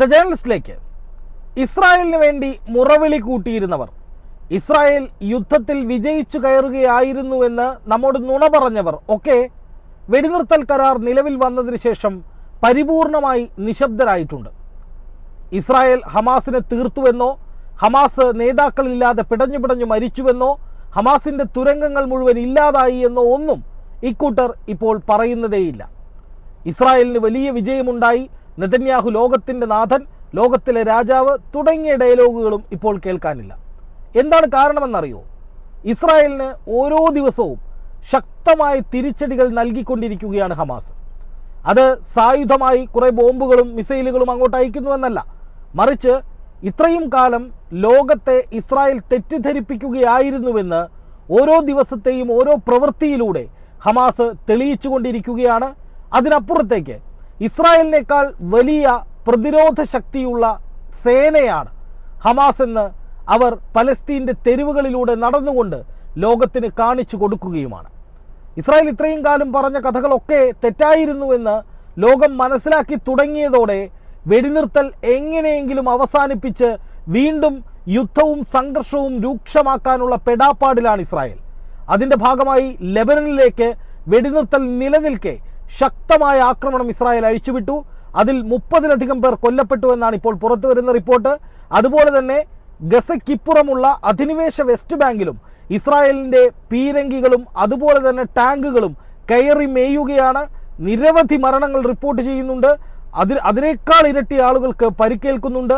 The ജേർണലിസ്റ്റിലേക്ക് ഇസ്രായേലിന് വേണ്ടി മുറവിളി കൂട്ടിയിരുന്നവർ. ഇസ്രായേൽ യുദ്ധത്തിൽ വിജയിച്ചു കയറുകയായിരുന്നുവെന്ന് നമ്മോട് നുണ പറഞ്ഞവർ ഒക്കെ വെടിനിർത്തൽ കരാർ നിലവിൽ വന്നതിന് ശേഷം പരിപൂർണമായി നിശബ്ദരായിട്ടുണ്ട്. ഇസ്രായേൽ ഹമാസിനെ തീർത്തുവെന്നോ ഹമാസ് നേതാക്കളില്ലാതെ പിടഞ്ഞു പിടഞ്ഞു മരിച്ചുവെന്നോ ഹമാസിന്റെ തുരങ്കങ്ങൾ മുഴുവൻ ഇല്ലാതായി എന്നോ ഒന്നും ഇക്കൂട്ടർ ഇപ്പോൾ പറയുന്നതേയില്ല. ഇസ്രായേലിന് വലിയ വിജയമുണ്ടായി. നെതന്യാഹു ലോകത്തിന്റെ നാഥൻ ലോകത്തിലെ രാജാവ് തുടങ്ങിയ ഡയലോഗുകളും ഇപ്പോൾ കേൾക്കാനില്ല. എന്താണ് കാരണമെന്നറിയോ? ഇസ്രായേലിന് ഓരോ ദിവസവും ശക്തമായ തിരിച്ചടികൾ നൽകിക്കൊണ്ടിരിക്കുകയാണ് ഹമാസ്. അത് സായുധമായി കുറേ ബോംബുകളും മിസൈലുകളും അങ്ങോട്ട് അയക്കുന്നുവെന്നല്ല മറിച്ച് ഇത്രയും കാലം ലോകത്തെ ഇസ്രായേൽ തെറ്റിദ്ധരിപ്പിക്കുകയായിരുന്നുവെന്ന് ഓരോ ദിവസത്തെയും ഓരോ പ്രവൃത്തിയിലൂടെ ഹമാസ് തെളിയിച്ചുകൊണ്ടിരിക്കുകയാണ്. അതിനപ്പുറത്തേക്ക് ഇസ്രായേലിനേക്കാൾ വലിയ പ്രതിരോധ ശക്തിയുള്ള സേനയാണ് ഹമാസ് എന്ന് അവർ പലസ്തീന്റെ തെരുവുകളിലൂടെ നടന്നുകൊണ്ട് ലോകത്തിന് കാണിച്ചു കൊടുക്കുകയുമാണ്. ഇസ്രായേൽ ഇത്രയും കാലം പറഞ്ഞ കഥകളൊക്കെ തെറ്റായിരുന്നുവെന്ന് ലോകം മനസ്സിലാക്കി തുടങ്ങിയതോടെ വെടിനിർത്തൽ എങ്ങനെയെങ്കിലും അവസാനിപ്പിച്ച് വീണ്ടും യുദ്ധവും സംഘർഷവും രൂക്ഷമാക്കാനുള്ള പെടാപ്പാടിലാണ് ഇസ്രായേൽ. അതിന്റെ ഭാഗമായി ലെബനനിലേക്ക് വെടിനിർത്തൽ നിലനിൽക്കെ ശക്തമായ ആക്രമണം ഇസ്രായേൽ അഴിച്ചുവിട്ടു. അതിൽ മുപ്പതിലധികം പേർ കൊല്ലപ്പെട്ടു എന്നാണ് ഇപ്പോൾ പുറത്തു വരുന്ന റിപ്പോർട്ട്. അതുപോലെ തന്നെ ഗസയ്ക്കിപ്പുറമുള്ള അധിനിവേശ വെസ്റ്റ് ബാങ്കിലും ഇസ്രായേലിന്റെ പീരങ്കികളും അതുപോലെ തന്നെ ടാങ്കുകളും കയറി മേയുകയാണ്. നിരവധി മരണങ്ങൾ റിപ്പോർട്ട് ചെയ്യുന്നുണ്ട്. അതിൽ അതിനേക്കാൾ ഇരട്ടി ആളുകൾക്ക് പരിക്കേൽക്കുന്നുണ്ട്.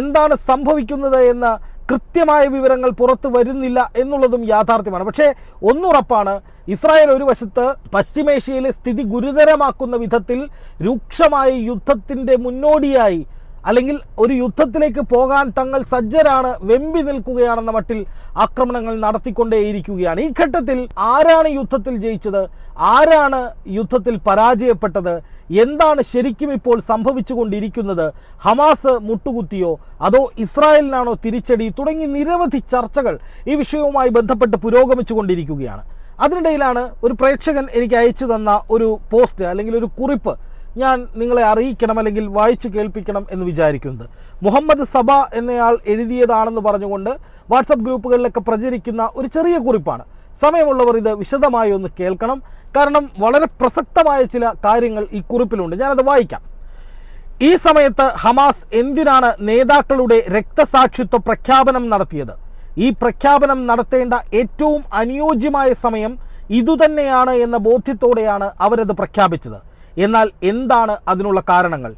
എന്താണ് സംഭവിക്കുന്നത് എന്ന കൃത്യമായ വിവരങ്ങൾ പുറത്തു വരുന്നില്ല എന്നുള്ളതും യാഥാർത്ഥ്യമാണ്. പക്ഷേ ഒന്നുറപ്പാണ് ഇസ്രായേൽ ഒരു വശത്ത് പശ്ചിമേഷ്യയിലെ സ്ഥിതി ഗുരുതരമാക്കുന്ന വിധത്തിൽ രൂക്ഷമായ യുദ്ധത്തിന്റെ മുന്നോടിയായി അല്ലെങ്കിൽ ഒരു യുദ്ധത്തിലേക്ക് പോകാൻ തങ്ങൾ സജ്ജരാണ് വെമ്പി നിൽക്കുകയാണെന്ന മട്ടിൽ ആക്രമണങ്ങൾ നടത്തിക്കൊണ്ടേയിരിക്കുകയാണ്. ഈ ഘട്ടത്തിൽ ആരാണ് യുദ്ധത്തിൽ ജയിച്ചത്? ആരാണ് യുദ്ധത്തിൽ പരാജയപ്പെട്ടത്? എന്താണ് ശരിക്കും ഇപ്പോൾ സംഭവിച്ചുകൊണ്ടിരിക്കുന്നത്? ഹമാസ് മുട്ടുകുത്തിയോ? അതോ ഇസ്രായേലിനാണോ തിരിച്ചടി? തുടങ്ങി നിരവധി ചർച്ചകൾ ഈ വിഷയവുമായി ബന്ധപ്പെട്ട് പുരോഗമിച്ചുകൊണ്ടിരിക്കുകയാണ്. അതിനിടയിലാണ് ഒരു പ്രേക്ഷകൻ എനിക്ക് അയച്ചു തന്ന ഒരു പോസ്റ്റ് അല്ലെങ്കിൽ ഒരു കുറിപ്പ് ഞാൻ നിങ്ങളെ അറിയിക്കണം അല്ലെങ്കിൽ വായിച്ചു കേൾപ്പിക്കണം എന്ന് വിചാരിക്കുന്നത്. മുഹമ്മദ് സബ എന്നയാൾ എഴുതിയതാണെന്ന് പറഞ്ഞുകൊണ്ട് വാട്സപ്പ് ഗ്രൂപ്പുകളിലൊക്കെ പ്രചരിക്കുന്ന ഒരു ചെറിയ കുറിപ്പാണ്. സമയമുള്ളവർ ഇത് വിശദമായി ഒന്ന് കേൾക്കണം. കാരണം വളരെ പ്രസക്തമായ ചില കാര്യങ്ങൾ ഈ കുറിപ്പിലുണ്ട്. ഞാനത് വായിക്കാം. ഈ സമയത്ത് ഹമാസ് എന്തിനാണ് നേതാക്കളുടെ രക്തസാക്ഷിത്വ പ്രഖ്യാപനം നടത്തിയത്? ഈ പ്രഖ്യാപനം നടത്തേണ്ട ഏറ്റവും അനുയോജ്യമായ സമയം ഇതുതന്നെയാണ് എന്ന ബോധ്യത്തോടെയാണ് അവരത് പ്രഖ്യാപിച്ചത്. എന്നാൽ എന്താണ് അതിനുള്ള കാരണങ്ങൾ?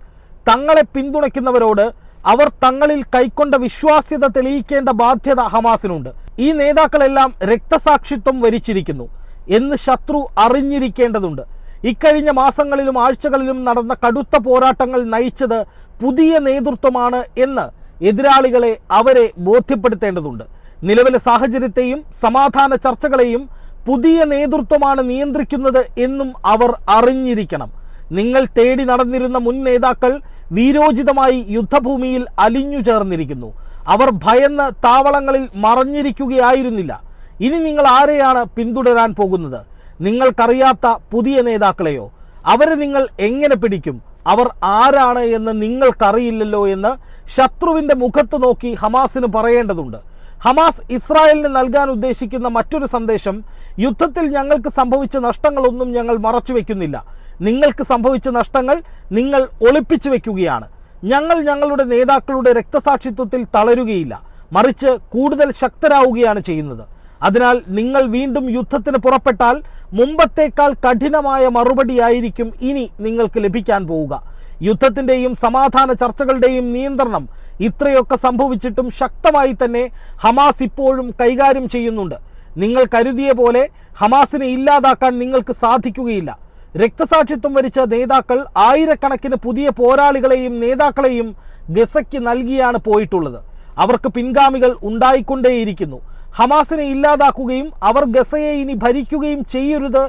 തങ്ങളെ പിന്തുണയ്ക്കുന്നവരോട് അവർ തങ്ങളിൽ കൈക്കൊണ്ട വിശ്വാസ്യത തെളിയിക്കേണ്ട ബാധ്യത ഹമാസിനുണ്ട്. ഈ നേതാക്കളെല്ലാം രക്തസാക്ഷിത്വം വരിച്ചിരിക്കുന്നു എന്ന് ശത്രു അറിഞ്ഞിരിക്കേണ്ടതുണ്ട്. ഇക്കഴിഞ്ഞ മാസങ്ങളിലും ആഴ്ചകളിലും നടന്ന കടുത്ത പോരാട്ടങ്ങൾ നയിച്ചത് പുതിയ നേതൃത്വമാണ് എന്ന് എതിരാളികളെ അവരെ ബോധ്യപ്പെടുത്തേണ്ടതുണ്ട്. നിലവിലെ സാഹചര്യത്തെയും സമാധാന ചർച്ചകളെയും പുതിയ നേതൃത്വമാണ് നിയന്ത്രിക്കുന്നത് എന്നും അവർ അറിഞ്ഞിരിക്കണം. നിങ്ങൾ തേടി നടന്നിരുന്ന മുൻ നേതാക്കൾ വീരോചിതമായി യുദ്ധഭൂമിയിൽ അലിഞ്ഞു ചേർന്നിരിക്കുന്നു. അവർ ഭയന്ന് താവളങ്ങളിൽ മറഞ്ഞിരിക്കുകയായിരുന്നില്ല. ഇനി നിങ്ങൾ ആരെയാണ് പിന്തുടരാൻ പോകുന്നത്? നിങ്ങൾക്കറിയാത്ത പുതിയ നേതാക്കളെയോ? അവരെ നിങ്ങൾ എങ്ങനെ പിടിക്കും? അവർ ആരാണ് എന്ന് നിങ്ങൾക്കറിയില്ലല്ലോ എന്ന് ശത്രുവിന്റെ മുഖത്ത് നോക്കി ഹമാസിന് പറയേണ്ടതുണ്ട്. ഹമാസ് ഇസ്രായേലിന് നൽകാൻ ഉദ്ദേശിക്കുന്ന മറ്റൊരു സന്ദേശം യുദ്ധത്തിൽ ഞങ്ങൾക്ക് സംഭവിച്ച നഷ്ടങ്ങളൊന്നും ഞങ്ങൾ മറച്ചു വെക്കുന്നില്ല നിങ്ങൾക്ക് സംഭവിച്ച നഷ്ടങ്ങൾ നിങ്ങൾ ഒളിപ്പിച്ചു വയ്ക്കുകയാണ് ഞങ്ങൾ ഞങ്ങളുടെ നേതാക്കളുടെ രക്തസാക്ഷിത്വത്തിൽ തളരുകയില്ല. മറിച്ച് കൂടുതൽ ശക്തരാവുകയാണ് ചെയ്യുന്നത്. അതിനാൽ നിങ്ങൾ വീണ്ടും യുദ്ധത്തിന് പുറപ്പെട്ടാൽ മുമ്പത്തേക്കാൾ കഠിനമായ മറുപടിയായിരിക്കും ഇനി നിങ്ങൾക്ക് ലഭിക്കാൻ പോവുക. യുദ്ധത്തിന്റെയും സമാധാന ചർച്ചകളുടെയും നിയന്ത്രണം ഇത്രയൊക്കെ സംഭവിച്ചിട്ടും ശക്തമായി തന്നെ ഹമാസ് ഇപ്പോഴും കൈകാര്യം ചെയ്യുന്നുണ്ട്. നിങ്ങൾ കരുതിയ പോലെ ഹമാസിനെ ഇല്ലാതാക്കാൻ നിങ്ങൾക്ക് സാധിക്കുകയില്ല. രക്തസാക്ഷിത്വം വരിച്ച നേതാക്കൾ ആയിരക്കണക്കിന് പുതിയ പോരാളികളെയും നേതാക്കളെയും ഗസയ്ക്ക് നൽകിയാണ് പോയിട്ടുള്ളത്. അവർക്ക് പിൻഗാമികൾ ഉണ്ടായിക്കൊണ്ടേയിരിക്കുന്നു. ഹമാസിനെ ഇല്ലാതാക്കുകയും അവർ ഗസയെ ഇനി ഭരിക്കുകയും ചെയ്യരുത്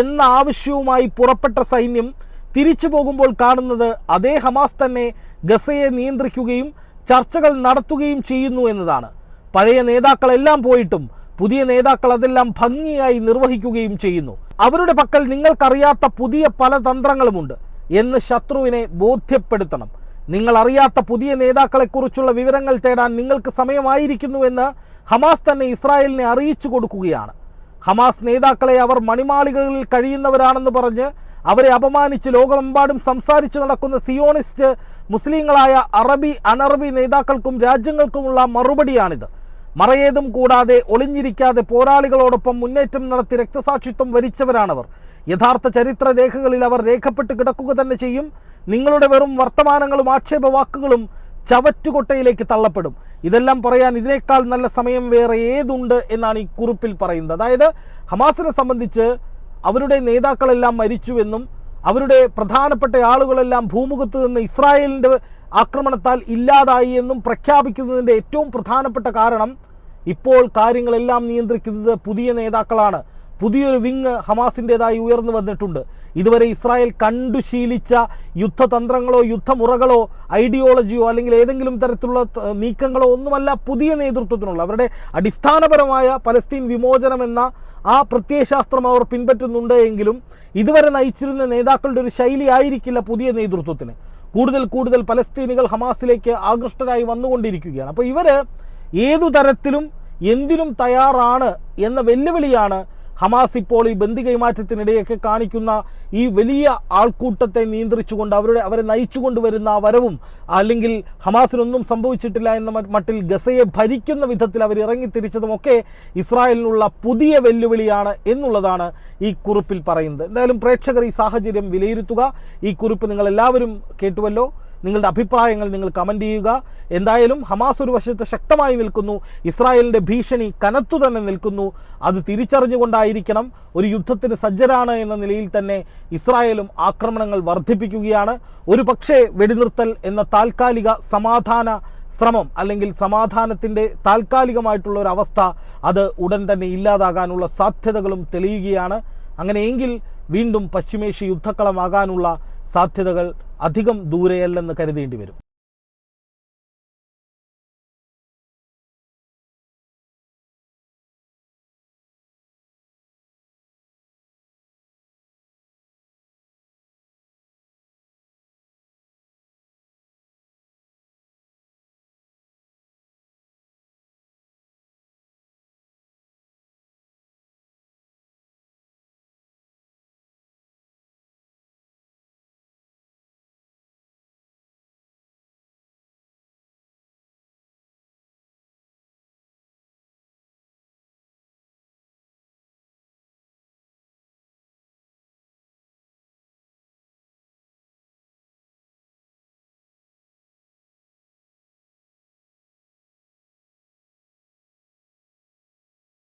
എന്ന ആവശ്യവുമായി പുറപ്പെട്ട സൈന്യം തിരിച്ചു പോകുമ്പോൾ കാണുന്നത് അതേ ഹമാസ് തന്നെ ഗസയെ നിയന്ത്രിക്കുകയും ചർച്ചകൾ നടത്തുകയും ചെയ്യുന്നു എന്നതാണ്. പഴയ നേതാക്കളെല്ലാം പോയിട്ടും പുതിയ നേതാക്കൾ അതെല്ലാം ഭംഗിയായി നിർവഹിക്കുകയും ചെയ്യുന്നു. അവരുടെ പക്കൽ നിങ്ങൾക്കറിയാത്ത പുതിയ പല തന്ത്രങ്ങളുമുണ്ട് എന്ന് ശത്രുവിനെ ബോധ്യപ്പെടുത്തണം. നിങ്ങൾ അറിയാത്ത പുതിയ നേതാക്കളെക്കുറിച്ചുള്ള വിവരങ്ങൾ തേടാൻ നിങ്ങൾക്ക് സമയമായിരിക്കുന്നുവെന്ന് ഹമാസ് തന്നെ ഇസ്രായേലിനെ അറിയിച്ചു കൊടുക്കുകയാണ്. ഹമാസ് നേതാക്കളെ അവർ മണിമാളികകളിൽ കഴിയുന്നവരാണെന്ന് പറഞ്ഞ് അവരെ അപമാനിച്ച് ലോകമെമ്പാടും സംസാരിച്ചു നടക്കുന്ന സിയോണിസ്റ്റ് മുസ്ലിങ്ങളായ അറബി അനറബി നേതാക്കൾക്കും രാജ്യങ്ങൾക്കുമുള്ള മറുപടിയാണിത്. മറയേതും കൂടാതെ ഒളിഞ്ഞിരിക്കാതെ പോരാളികളോടൊപ്പം മുന്നേറ്റം നടത്തി രക്തസാക്ഷിത്വം വരിച്ചവരാണവർ. യഥാർത്ഥ ചരിത്ര രേഖകളിൽ അവർ രേഖപ്പെട്ട് കിടക്കുക തന്നെ ചെയ്യും. നിങ്ങളുടെ വെറും വർത്തമാനങ്ങളും ആക്ഷേപവാക്കുകളും ചവറ്റുകൊട്ടയിലേക്ക് തള്ളപ്പെടും. ഇതെല്ലാം പറയാൻ ഇതിനേക്കാൾ നല്ല സമയം വേറെ ഏതുണ്ട് എന്നാണ് ഈ കുറിപ്പിൽ പറയുന്നത്. അതായത് ഹമാസിനെ സംബന്ധിച്ച് അവരുടെ നേതാക്കളെല്ലാം മരിച്ചുവെന്നും അവരുടെ പ്രധാനപ്പെട്ട ആളുകളെല്ലാം ഭൂമുഖത്ത് നിന്ന് ഇസ്രായേലിന്റെ ആക്രമണത്താൽ ഇല്ലാതായി എന്നും പ്രഖ്യാപിക്കുന്നതിന്റെ ഏറ്റവും പ്രധാനപ്പെട്ട കാരണം ഇപ്പോൾ കാര്യങ്ങളെല്ലാം നിയന്ത്രിക്കുന്നത് പുതിയ നേതാക്കളാണ്. പുതിയൊരു വിങ് ഹമാസിന്റെതായി ഉയർന്നു വന്നിട്ടുണ്ട്. ഇതുവരെ ഇസ്രായേൽ കണ്ടു ശീലിച്ച യുദ്ധതന്ത്രങ്ങളോ യുദ്ധമുറകളോ ഐഡിയോളജിയോ അല്ലെങ്കിൽ ഏതെങ്കിലും തരത്തിലുള്ള നീക്കങ്ങളോ ഒന്നുമല്ല പുതിയ നേതൃത്വത്തിനുള്ള. അവരുടെ അടിസ്ഥാനപരമായ പലസ്തീൻ വിമോചനം എന്ന ആ പ്രത്യയശാസ്ത്രം അവർ പിൻപറ്റുന്നുണ്ട് എങ്കിലും ഇതുവരെ നയിച്ചിരുന്ന നേതാക്കളുടെ ഒരു ശൈലി ആയിരിക്കില്ല പുതിയ നേതൃത്വത്തിന്. കൂടുതൽ കൂടുതൽ പലസ്തീനികൾ ഹമാസിലേക്ക് ആകൃഷ്ടരായി വന്നുകൊണ്ടിരിക്കുകയാണ്. അപ്പോൾ ഇവർ ഏതു തരത്തിലും എന്തിനും തയ്യാറാണ് എന്ന വെല്ലുവിളിയാണ് ഹമാസ് ഇപ്പോൾ ഈ ബന്ദി കൈമാറ്റത്തിനിടെയൊക്കെ കാണിക്കുന്ന ഈ വലിയ ആൾക്കൂട്ടത്തെ നിയന്ത്രിച്ചുകൊണ്ട് അവരുടെ അവരെ നയിച്ചുകൊണ്ട് വരുന്ന വരവും അല്ലെങ്കിൽ ഹമാസിനൊന്നും സംഭവിച്ചിട്ടില്ല എന്ന മട്ടിൽ ഗസയെ ഭരിക്കുന്ന വിധത്തിൽ അവർ ഇറങ്ങി തിരിച്ചതുമൊക്കെ ഇസ്രായേലിനുള്ള പുതിയ വെല്ലുവിളിയാണ് എന്നുള്ളതാണ് ഈ കുറിപ്പിൽ പറയുന്നത്. എന്തായാലും പ്രേക്ഷകർ ഈ സാഹചര്യം വിലയിരുത്തുക. ഈ കുറിപ്പ് നിങ്ങൾ എല്ലാവരും കേട്ടുവല്ലോ. നിങ്ങളുടെ അഭിപ്രായങ്ങൾ നിങ്ങൾ കമന്റ് ചെയ്യുക. എന്തായാലും ഹമാസ് ഒരു വശത്ത് ശക്തമായി നിൽക്കുന്നു. ഇസ്രായേലിന്റെ ഭീഷണി കനത്തു തന്നെ നിൽക്കുന്നു. അത് തിരിച്ചറിഞ്ഞുകൊണ്ടായിരിക്കണം ഒരു യുദ്ധത്തിന് സജ്ജരാണ് എന്ന നിലയിൽ തന്നെ ഇസ്രായേലും ആക്രമണങ്ങൾ വർദ്ധിപ്പിക്കുകയാണ്. ഒരു പക്ഷേ വെടിനിർത്തൽ എന്ന താൽക്കാലിക സമാധാന ശ്രമം അല്ലെങ്കിൽ സമാധാനത്തിന്റെ താൽക്കാലികമായിട്ടുള്ള ഒരു അവസ്ഥ അത് ഉടൻ തന്നെ ഇല്ലാതാകാനുള്ള സാധ്യതകളും തെളിയുകയാണ്. അങ്ങനെയെങ്കിൽ വീണ്ടും പശ്ചിമേഷ്യ യുദ്ധക്കളമാകാനുള്ള സാധ്യതകൾ അധികം ദൂരെയല്ലെന്ന് കരുതേണ്ടി വരും